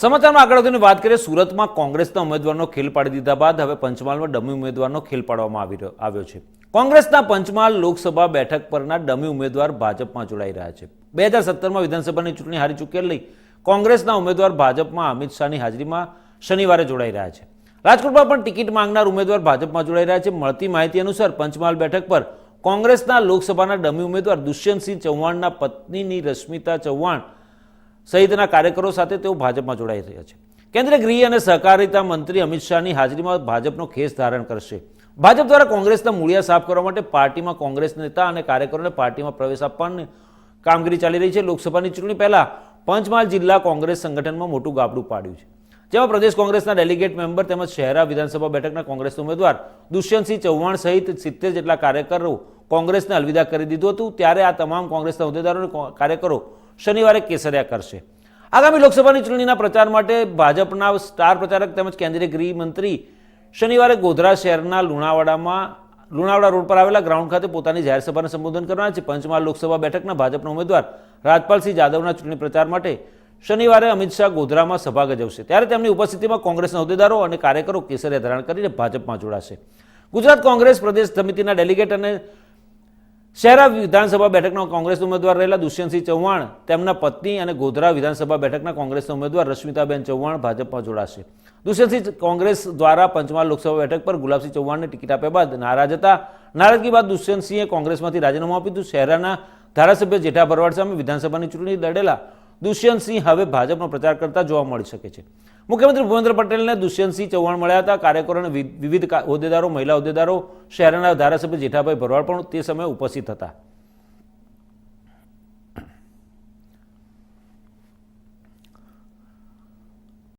સમાચારમાં આગળ વધીને વાત કરીએ. સુરતમાં કોંગ્રેસના ઉમેદવારનો ખેલ પાડી દીધા બાદ હવે પંચમહાલમાં ડમી ઉમેદવારનો ખેલ પાડવામાં આવી આવ્યો છે. કોંગ્રેસના પંચમહાલ લોકસભા બેઠક પરના ડમી ઉમેદવાર ભાજપમાં જોડાઈ રહ્યા છે. બે હજાર સત્તરમાં વિધાનસભાની ચૂંટણી હારી ચૂકેલી કોંગ્રેસના ઉમેદવાર ભાજપમાં અમિત શાહની હાજરીમાં શનિવારે જોડાઈ રહ્યા છે. રાજકોટમાં પણ ટિકિટ માંગનાર ઉમેદવાર ભાજપમાં જોડાઈ રહ્યા છે. મળતી માહિતી અનુસાર પંચમહાલ બેઠક પર કોંગ્રેસના લોકસભાના ડમી ઉમેદવાર દુષ્યંતસિંહ ચૌહાણના પત્નીની રશ્મિતા ચૌહાણ સહિતના કાર્યકરો સાથે તેઓ ભાજપમાં જોડાઈ રહ્યા છે. કેન્દ્રીય ગૃહ અને સહકારિતા મંત્રી અમિત શાહની હાજરીમાં ભાજપનો ખેસ ધારણ કરશે. ભાજપ દ્વારા કોંગ્રેસના મૂળિયા સાફ કરવા માટે પાર્ટીમાં કોંગ્રેસ નેતા અને કાર્યકરોને પાર્ટીમાં પ્રવેશ આપવાની કામગીરી ચાલી રહી છે. લોકસભાની ચૂંટણી પહેલા પંચમહાલ જિલ્લા કોંગ્રેસ સંગઠનમાં મોટું ગાબડું પાડ્યું છે. જેમાં પ્રદેશ કોંગ્રેસના ડેલિગેટ મેમ્બર તેમજ શહેરા વિધાનસભા બેઠકના કોંગ્રેસ ઉમેદવાર દુષ્યંતસિંહ ચૌહાણ સહિત સિત્તેર જેટલા કાર્યકરો કોંગ્રેસને અલવિદા કરી દીધું હતું. ત્યારે આ તમામ કોંગ્રેસના હોદ્દેદારો કાર્યકરો શનિવારે કેસરિયા કરશે. આગામી લોકસભાની ચૂંટણીના પ્રચાર માટે ભાજપના સ્ટાર પ્રચારક તેમજ કેન્દ્રીય ગૃહમંત્રી શનિવારે ગોધરા શહેરના લુણાવાડામાં, લુણાવાડા રોડ પર આવેલા ગ્રાઉન્ડ ખાતે પોતાની જાહેર સભાને સંબોધન કરવાના છે. પંચમહાલ લોકસભા બેઠકના ભાજપના ઉમેદવાર રાજપાલસિંહ જાદવના ચૂંટણી પ્રચાર માટે શનિવારે અમિત શાહ ગોધરામાં સભા ગજવશે. ત્યારે તેમની ઉપસ્થિતિમાં કોંગ્રેસના હોદ્દેદારો અને કાર્યકરો કેસરિયા ધારણ કરીને ભાજપમાં જોડાશે. ગુજરાત કોંગ્રેસ પ્રદેશ સમિતિના ડેલિગેટ અને શહેરા વિધાનસભા બેઠકના કોંગ્રેસ ઉમેદવાર રહેલા દુષ્યંતસિંહ ચૌહાણ, તેમના પત્ની અને ગોધરા વિધાનસભા બેઠકના કોંગ્રેસના ઉમેદવાર રશ્મિતાબેન ચૌહાણ ભાજપમાં જોડાશે. દુષ્યંતસિંહ કોંગ્રેસ દ્વારા પંચમહાલ લોકસભા બેઠક પર ગુલાબસિંહ ચૌહાણને ટિકિટ આપ્યા બાદ નારાજ હતા. નારાજગી બાદ દુષ્યંતસિંહે કોંગ્રેસમાંથી રાજીનામું આપ્યું હતું. શહેરાના ધારાસભ્ય જેઠા ભરવાડ સામે વિધાનસભાની ચૂંટણી લડેલા દુષ્યંતસિંહ હવે ભાજપનો પ્રચાર કરતા જોવા મળી શકે છે. મુખ્યમંત્રી ભૂપેન્દ્ર પટેલને દુષ્યંતસિંહ ચૌહાણ મળ્યા હતા. કાર્યકરો વિવિધ હોદ્દેદારો, મહિલા હોદ્દેદારો, શહેરના ધારાસભ્ય જેઠાભાઈ ભરવાડ પણ તે સમયે ઉપસ્થિત હતા.